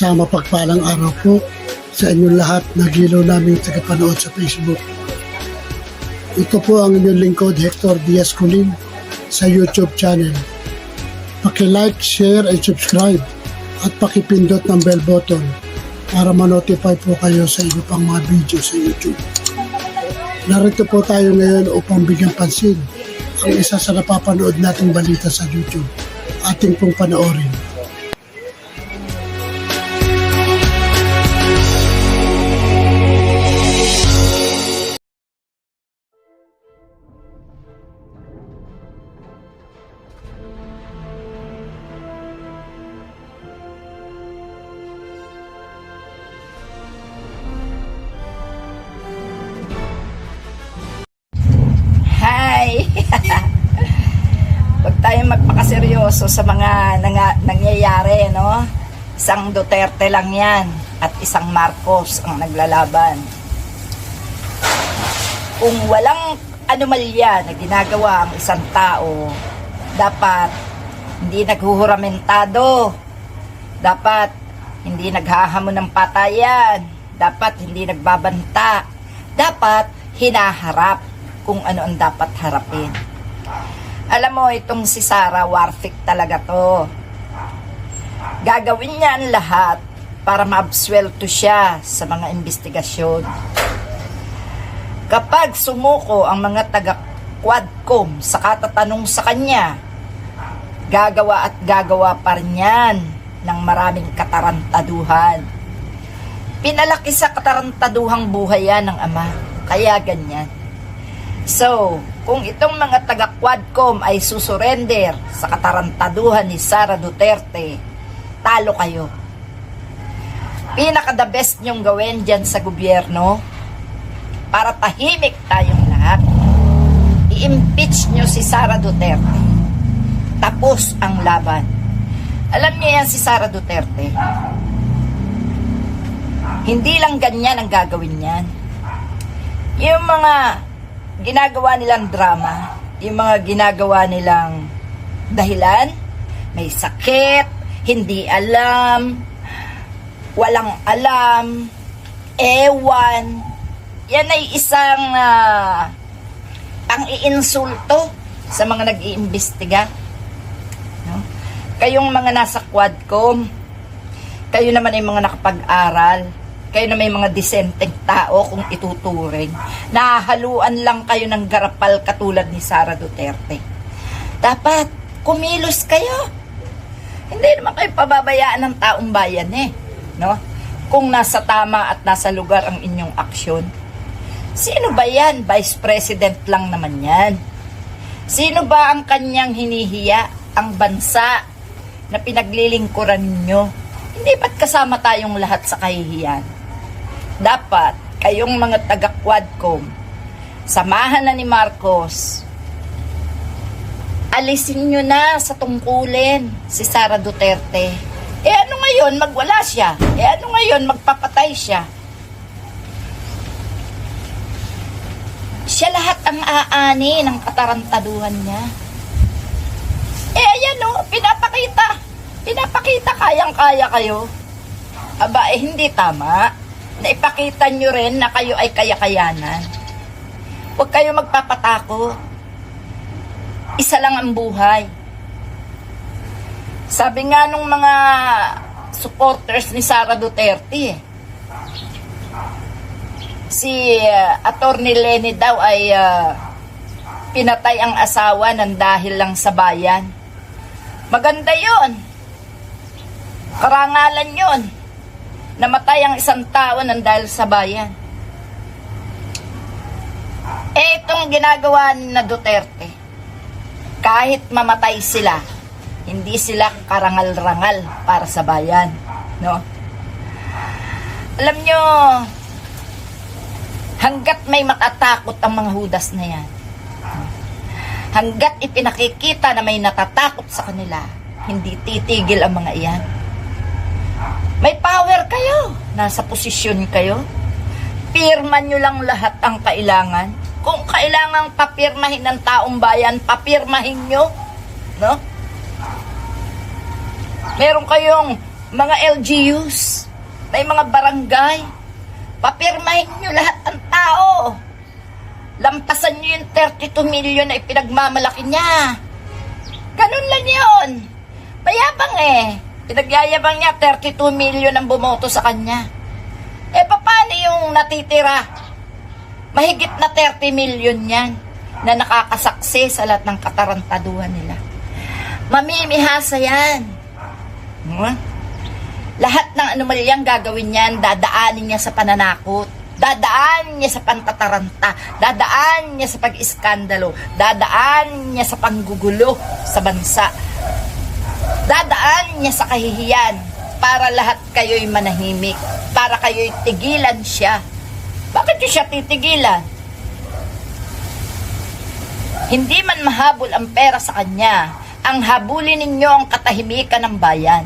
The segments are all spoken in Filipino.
Sa mapagpalang araw po sa inyong lahat na gilo namin tagapanood sa Facebook. Ito po ang inyong lingkod Hector Diaz Colin sa YouTube channel. Paki-like, share, and subscribe at pakipindot ng bell button para ma-notify po kayo sa iba pang mga video sa YouTube. Narito po tayo ngayon upang bigyan pansin ang isa sa napapanood nating balita sa YouTube. Ating pong panoorin. Tayong magpakaseryoso sa mga nanga, nangyayari, no? Isang Duterte lang yan at isang Marcos ang naglalaban. Kung walang anomalya na ginagawa ang isang tao, dapat hindi naghuhuramentado, dapat hindi naghahamon ng patayan, dapat hindi nagbabanta, dapat hinaharap kung ano ang dapat harapin. Alam mo, itong si Sarah Warfic talaga to. Gagawin niya ang lahat para maabswelto siya sa mga investigasyon. Kapag sumuko ang mga taga Quadcom sa katatanong sa kanya, gagawa at gagawa pa rin yan ng maraming katarantaduhan. Pinalaki sa katarantaduhang buhay yan ng ama. Kaya ganyan. So, kung itong mga taga Quadcom ay susurrender sa katarantaduhan ni Sara Duterte, talo kayo. Pinaka the best nyong gawin dyan sa gobyerno para tahimik tayong lahat. I-impeach nyo si Sara Duterte. Tapos ang laban. Alam niyo yan si Sara Duterte. Hindi lang ganyan ang gagawin yan. Yung mga ginagawa nilang drama, yung mga ginagawa nilang dahilan, may sakit, hindi alam, walang alam, ewan, yan ay isang uh, pang-iinsulto sa mga nag-iimbestiga. No? Kayong mga nasa Quadcom, kayo naman ay mga nakapag-aral, kayo na may mga disenteng tao kung ituturing. Nahahaluan lang kayo ng garapal katulad ni Sara Duterte. Dapat, kumilos kayo. Hindi naman kayo pababayaan ng taong bayan eh. No? Kung nasa tama at nasa lugar ang inyong aksyon. Sino ba yan? Vice President lang naman yan. Sino ba ang kanyang hinihiya? Ang bansa na pinaglilingkuran ninyo? Hindi ba't kasama tayong lahat sa kahihiyan? Dapat, kayong mga taga-Quadcom, samahan na ni Marcos, alisin nyo na sa tungkulin si Sara Duterte. Eh ano ngayon, magwala siya? Eh ano ngayon, magpapatay siya? Siya lahat ang aani ng katarantaduhan niya. Eh ayan o, pinapakita. Pinapakita kayang-kaya kayo. Aba, eh hindi tama. Naipakita nyo rin na kayo ay kaya-kayanan. Huwag kayo magpapatako. Isa lang ang buhay. Sabi nga nung mga supporters ni Sara Duterte, eh, si uh, Attorney Lenny daw ay uh, pinatay ang asawa ng dahil lang sa bayan. Maganda yon. Karangalan yon. Namatay ang isang tao ng dahil sa bayan. Eh, itong ginagawa na Duterte, kahit mamatay sila, hindi sila karangal-rangal para sa bayan. No? Alam nyo, hanggat may matatakot ang mga hudas na yan, hanggat ipinakikita na may natatakot sa kanila, hindi titigil ang mga iyan. May power kayo. Nasa posisyon kayo. Pirman nyo lang lahat ang kailangan. Kung kailangang papirmahin ng taong bayan, papirmahin nyo. No? Meron kayong mga LGUs, may mga barangay, papirmahin nyo lahat ng tao. Lampasan nyo yung 32 million na ipinagmamalaki niya. Ganun lang yun. Mayabang eh. Pinagyayabang niya 32 million ang bumoto sa kanya. Eh, paano yung natitira? Mahigit na 30 million yan na nakakasaksi sa lahat ng katarantaduhan nila. Mamimihasa yan. Hmm? Lahat ng anomalyang gagawin niyan, dadaanin niya sa pananakot. Dadaan niya sa pantataranta. Dadaan niya sa pag-iskandalo. Dadaan niya sa panggugulo sa bansa. Dadaan niya sa kahihiyan para lahat kayo'y manahimik. Para kayo'y tigilan siya. Bakit niyo siya titigilan? Hindi man mahabol ang pera sa kanya, ang habulin ninyo ang katahimikan ng bayan.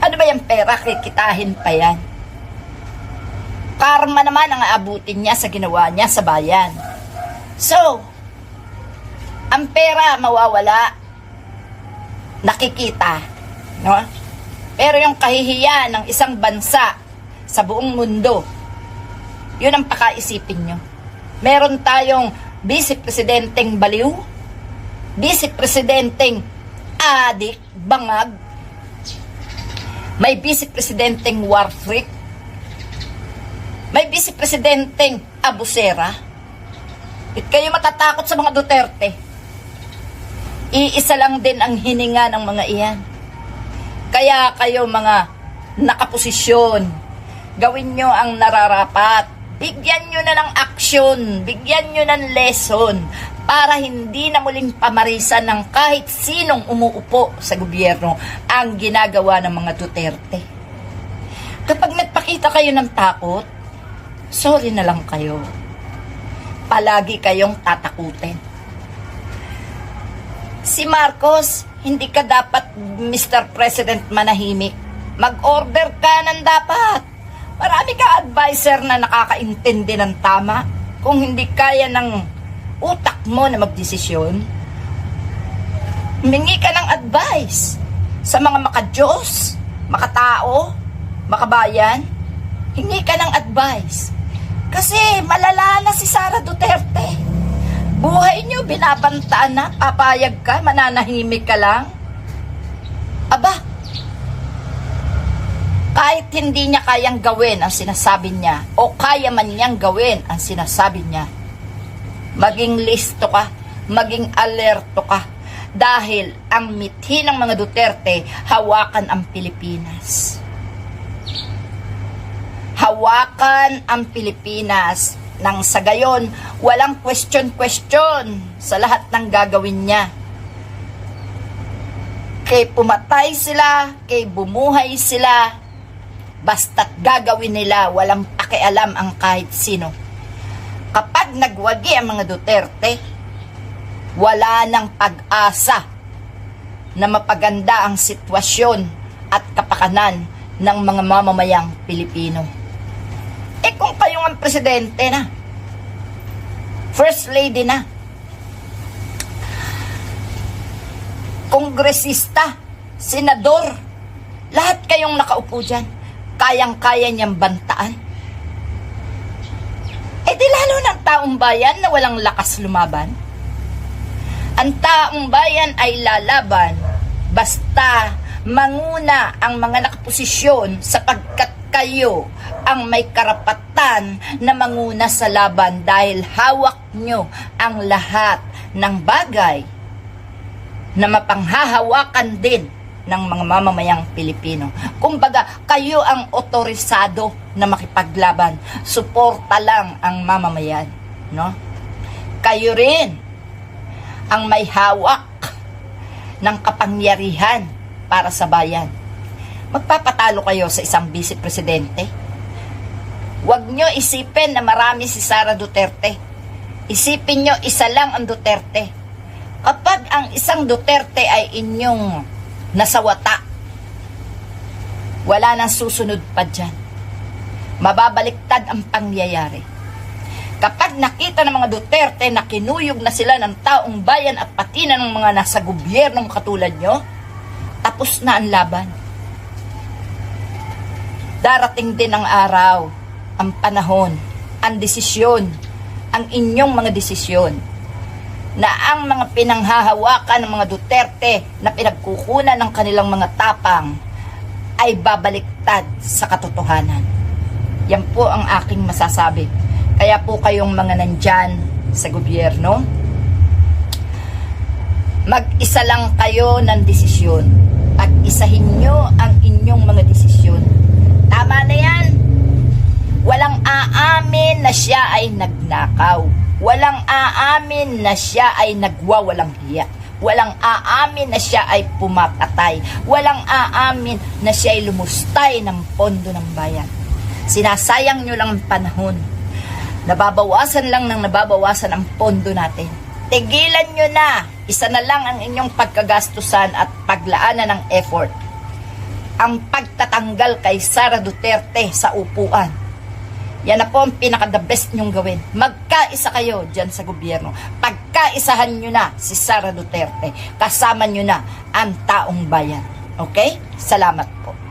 Ano ba yung pera? Kikitahin pa yan. Karma naman ang aabutin niya sa ginawa niya sa bayan. So, ang pera mawawala, nakikita. No? Pero yung kahihiyan ng isang bansa sa buong mundo, yun ang pakaisipin nyo. Meron tayong vice-presidenteng baliw, vice-presidenteng adik, bangag, may vice-presidenteng war freak, may vice-presidenteng abusera. At kayo matatakot sa mga Duterte. Iisa lang din ang hininga ng mga iyan. Kaya kayo mga nakaposisyon, gawin nyo ang nararapat. Bigyan nyo na ng aksyon, bigyan nyo ng lesson para hindi na muling pamarisan ng kahit sinong umuupo sa gobyerno ang ginagawa ng mga Duterte. Kapag nagpakita kayo ng takot, sorry na lang kayo. Palagi kayong tatakutin. Si Marcos, hindi ka dapat Mr. President manahimik. Mag-order ka ng dapat. Marami ka advisor na nakakaintindi ng tama. Kung hindi kaya ng utak mo na magdesisyon, humingi ka ng advice sa mga makadiyos, makatao, makabayan. Hingi ka ng advice. Kasi malala na si Sara Duterte. Buhay niyo binabantaan na, papayag ka, mananahimik ka lang. Aba, kahit hindi niya kayang gawin ang sinasabi niya o kaya man niyang gawin ang sinasabi niya, maging listo ka, maging alerto ka dahil ang mithi ng mga Duterte hawakan ang Pilipinas. Hawakan ang Pilipinas nang sa gayon walang question-question sa lahat ng gagawin niya. Kay pumatay sila, kay bumuhay sila, basta't gagawin nila, walang pakialam ang kahit sino. Kapag nagwagi ang mga Duterte, wala nang pag-asa na mapaganda ang sitwasyon at kapakanan ng mga mamamayang Pilipino. Eh kung kayo ang presidente na, first lady na, kongresista, senador, lahat kayong nakaupo dyan, kayang-kaya niyang bantaan. Eh di lalo ng taong bayan na walang lakas lumaban. Ang taong bayan ay lalaban basta manguna ang mga nakaposisyon sapagkat kayo ang may karapatan na manguna sa laban dahil hawak nyo ang lahat ng bagay na mapanghahawakan din ng mga mamamayang Pilipino. Kumbaga, kayo ang otorisado na makipaglaban. Suporta lang ang mamamayan, no? Kayo rin ang may hawak ng kapangyarihan para sa bayan. Magpapatalo kayo sa isang vice presidente. Huwag nyo isipin na marami si Sara Duterte. Isipin nyo isa lang ang Duterte. Kapag ang isang Duterte ay inyong nasawata, wala nang susunod pa dyan. Mababaliktad ang pangyayari. Kapag nakita ng mga Duterte na kinuyog na sila ng taong bayan at pati na ng mga nasa gobyernong katulad nyo, tapos na ang laban. Darating din ang araw, ang panahon, ang desisyon, ang inyong mga desisyon na ang mga pinanghahawakan ng mga Duterte na pinagkukunan ng kanilang mga tapang ay babaliktad sa katotohanan. Yan po ang aking masasabi. Kaya po kayong mga nandyan sa gobyerno, mag-isa lang kayo ng desisyon. Pag-isahin nyo ang inyong mga desisyon. Tama na yan. Walang aamin na siya ay nagnakaw. Walang aamin na siya ay nagwawalang hiya. Walang aamin na siya ay pumakatay. Walang aamin na siya ay lumustay ng pondo ng bayan. Sinasayang nyo lang ang panahon. Nababawasan lang ng nababawasan ang pondo natin. Tigilan nyo na. Isa na lang ang inyong pagkagastusan at paglaanan ng effort. Ang pagtatanggal kay Sara Duterte sa upuan. Yan na po ang pinaka-the best nyong gawin. Magkaisa kayo dyan sa gobyerno. Pagkaisahan nyo na si Sara Duterte. Kasama nyo na ang taong bayan. Okay? Salamat po.